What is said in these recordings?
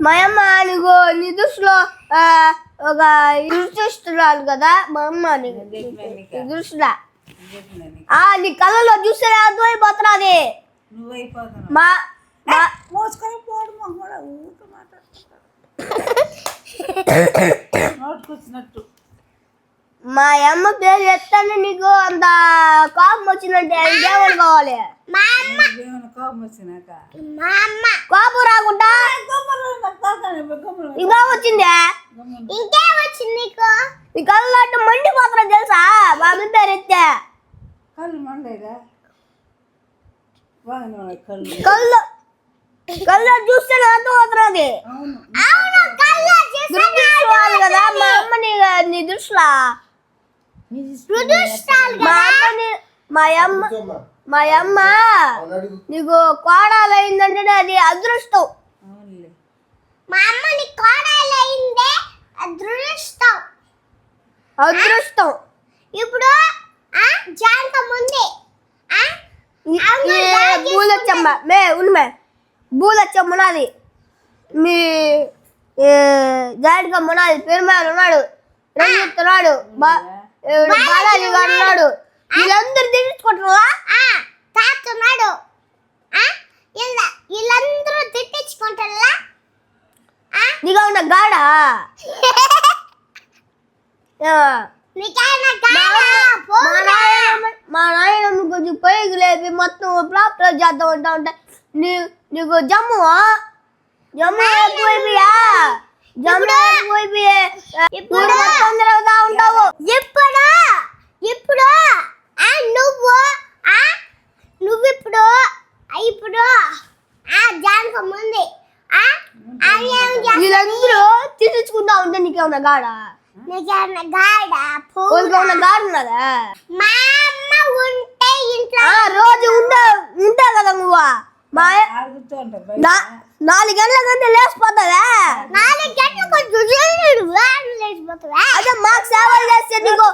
మా అమ్మ నీకు నీ దృష్టిలో ఆ, ఒక ఇరుచుస్తున్నాను కదా మా అమ్మ నీకు? నీ దృష్టిలో. కళ్ళలో చూస్తే అర్థమైపోతున్నది. మా మోసుకొని పోడు మా ఊరికే నోటుకొచ్చినట్టు. మా అమ్మ పేరు ఎత్తాను నీకు అంత కోపం వచ్చిందంటే ఇంకేమని కావాలి. ఏమైనా కోపం వచ్చినాక? కోపం రాకుండా. ఇంకా వచ్చిందే. ఇంకేం వచ్చింది నీకు? నీ కళ్ళు అట్టు మండిపోతున్నా తెలుసా? మా అమ్మ పేరు ఎత్తే. కళ్ళు కళ్ళు చూస్తే అర్థమవుతున్నది అవును. కదా మా అమ్మని నీ దృష్టిలో? మా అమ్మని మా అమ్మ మా అమ్మ నీకు కోడాలు అయిందంటే అది అదృష్టం. మా అమ్మని కోడలైందే అదృష్టం. అదృష్టం. ఇప్పుడు ఆ? జాంత ముందే. ఆ? బూలచ్చమ్మ మే ఉన్మే బూలచ్చమ్మ ఉన్నది మీ జాడిగా ఉన్నది పెరుమాలు ఉన్నాడు రంజిత్ ఉన్నాడు బా బాలాజీ గారు ఉన్నాడు. వీళ్ళందరూ ఇలా వీళ్ళందరూ తిట్టించుకుంటారా? నీగా ఉన్న గాడ? మా నాయనమ్మ కొంచెం పైకి లేపి మొత్తం ప్రాప్తం చేద్దాం ఉంటా ఉంటా నీ నీకు జమ్ము జమ్ము ఎక్కువైపోయా జమ్ము ఎక్కువైపోయే ఇప్పుడు మొత్తం తిరుగుతా ఉంటావు ఇప్పుడు ఇప్పుడు ఆ నువ్వు ఆ నువ్వు ఇప్పుడు ఆ, ఇప్పుడు ఆ జానక ముందే ఆ అది ఏం చేస్తా వీళ్ళందరూ తీర్చుకుంటా ఉంటే నీకేమన్నా గాడ? నీకేమన్నా గాడ? వాళ్ళకేమన్నా గాడ ఉన్నదా మా అమ్మ ఉంటే ఇంట్లో రోజు ఉండే ఉంటా కదా నువ్వు. మా నాలుగు గంటల కంటే లేచిపోతావా? నాలుగు కొంచెం లేచిపోతావా? అదే మాకు సేవలు చేస్తే నీకు.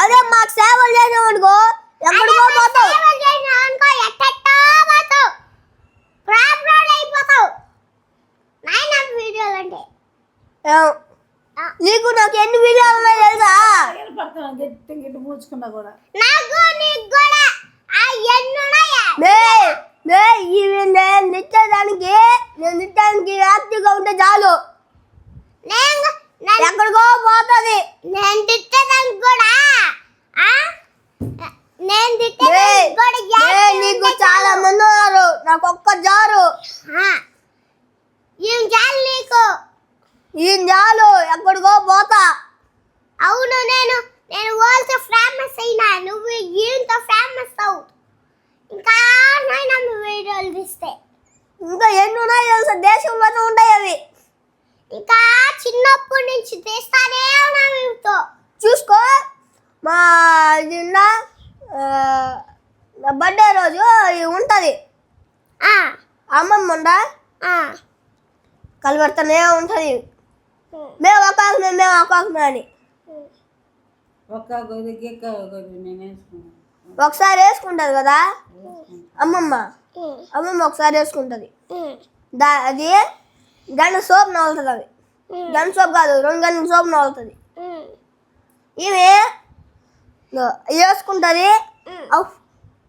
అదే మాకు సేవలు చేసామనుకో ఎక్కడికో పోతావు సేవలు చేసినావు అనుకో ఎట్టెట్టో పోతావు ప్రాబ్లం అయిపోతావు నాయన వీడియోలు అంటే ఏం? నీకు నాకు ఎన్ని వీడియోలు ఉన్నాయి తెలుసా ఏలు పడుతున్నావు గట్టి మూచుకున్నా కూడా. నాకు నీకు కూడా ఆ ఎన్నున్నాయా మే మే ఇవి నేను నిచ్చడానికి యాక్టివ్గా ఉంటే చాలు. ఎక్కడికో పోతుంది. నేను తిట్టడానికి కూడా నేను నీకు చాలా. మంది ఉన్నారు. నాకు ఒక్క జారు. ఏం చాలు నీకు? ఈ చాలు? ఎక్కడికో పోతా. అవును నేను నేను వరల్డ్ ఫేమస్ అయినా నువ్వు ఏంతో ఫేమస్ అవు ఇంకా నైనా నువ్వు వీడియోలు తీస్తే. ఇంకా ఎన్ని ఉన్నాయి తెలుసా? దేశంలోనే ఉంటాయి అవి. ఇంకా చిన్నప్పటి నుంచి తీస్తానే ఉన్నా మీతో. చూసుకో. మా నిన్న బర్త్డే రోజు ఉంటుంది. అమ్మమ్మ ఉండ. కలబెడతానే ఉంటుంది. మేము ఒకాకుమే మేము ఒకాకుమే అని. ఒక్క నేను వేసుకున్నాను ఒకసారి వేసుకుంటుంది కదా? అమ్మమ్మ. అమ్మమ్మ ఒకసారి వేసుకుంటుంది. దా అది గంట సోప్ నవ్వుతుంది అవి గంట సోప్ కాదు రెండు గంటల సోప్ నవ్వుతుంది ఇవి ఇగో వేసుకుంటుంది. అఫ్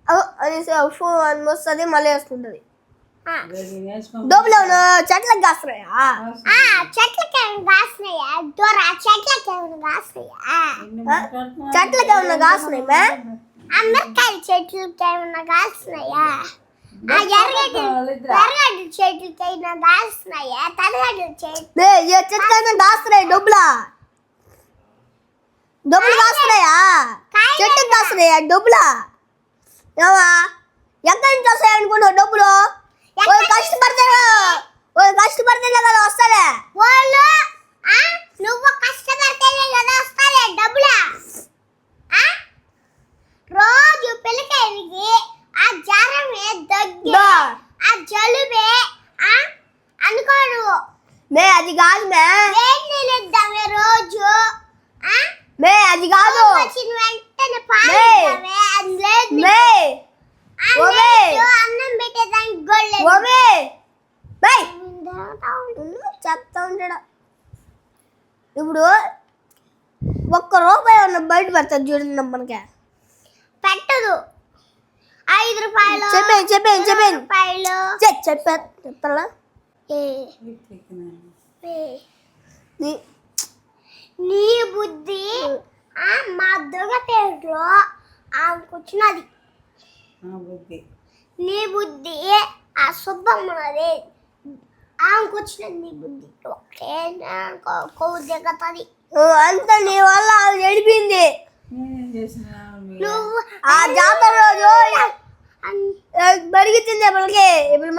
అవ్ అనేసి అఫ్ అని వస్తుంది మళ్ళీ వేసుకుంటుంది. నేను వేసుకో డబ్బులు ఏమైనా చెట్లకు కాస్తున్నాయా ఆ చెట్లకి ఏమైనా కాస్తున్నాయా దూర చెట్లకి ఏమైనా కాస్తున్నాయా ఎన్ని మాట్లాడుతున్నావు చెట్లకి ఏమైనా కాస్తున్నాయి మే ఆ మిరకాయల చెట్లకి ఏమైనా కాస్తున్నాయా ఆ ఎర్రగడ్డ వాళ్ళిద్దరా? ఎర్రగడ్డ చెట్లకి అయినా కాస్తున్నాయా తెల్లగడ్డ చెట్లు నే ఏ చెట్లకైనా కాస్తున్నాయి డబ్బులా డబ్బులు కాస్తున్నాయా చెట్టుకి కాస్తున్నాయా డబ్బులా ఏమా ఎక్కడి నుంచి వస్తాయి అనుకున్నావు డబ్బులు వాళ్ళు కష్టపడితే వాళ్ళు కష్టపడితేనే కదా వస్తాలే వాళ్ళు నువ్వు కష్టపడితేనే కదా వస్తాలే డబ్బులా? రోజు పిల్లకాయనికి ఆ జ్వరమే దగ్గే. ఆ జలుబే ఆ అనుకో నువ్వు మే అది కాదు మే వేడి నీళ్ళు ఇద్దామే రోజు ఆ మే అది కాదు వచ్చిన వెంటనే పాలు మే. ఇద్దామే అది లేదు నీకు. మే తాగుతా ఉండు. చెప్తా ఉంటాడు ఇప్పుడు ఒక్క రూపాయి ఉన్న బయట పెడతాడు చూడండి మనకి. పెట్టదు. ఐదు రూపాయలు చెప్పాను చెప్పాను చెప్పాను రూపాయలు. చె- చెప్పా చెప్తానా ఏ, ఎక్కినాను ఏ. నీ నీ బుద్ధి ఆ మా దొంగ పేరులో ఆమెకు వచ్చినది. నా బుద్ధి. నీ బుద్ధి ఆ సుబ్బమ్మది. ఆమెకు వచ్చినది నీ బుద్ధి దిగుతుంది ఓ, అంతా నీ వల్ల ఆమె నువ్వు ఆ జాతర రోజు ఇప్పటికి ఇప్పుడు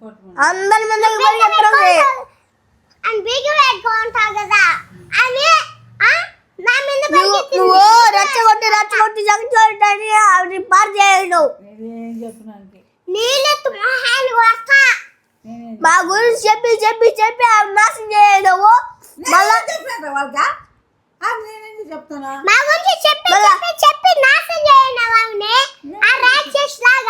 కొట్టమని అందరి మందికి బడి చెప్తుంది అని బిగి పెట్టుకుంటావు కదా? అని ఆ, నా మీద నువ్వు రెచ్చగొట్టి రెచ్చగొట్టి జగచ్చి ఆవిడ పారు చేయడు నీళ్ళెత్తు మొహాలు వస్తా నేనేం మా గురించి చెప్పి చెప్పి చెప్పి ఆమె నాశనం చేయడము మళ్ళా చెప్పాడు మా గురించి చెప్పి చెప్పి చెప్పి నాశనం చేయడం ఆమె ఆ రాక్షసులాగా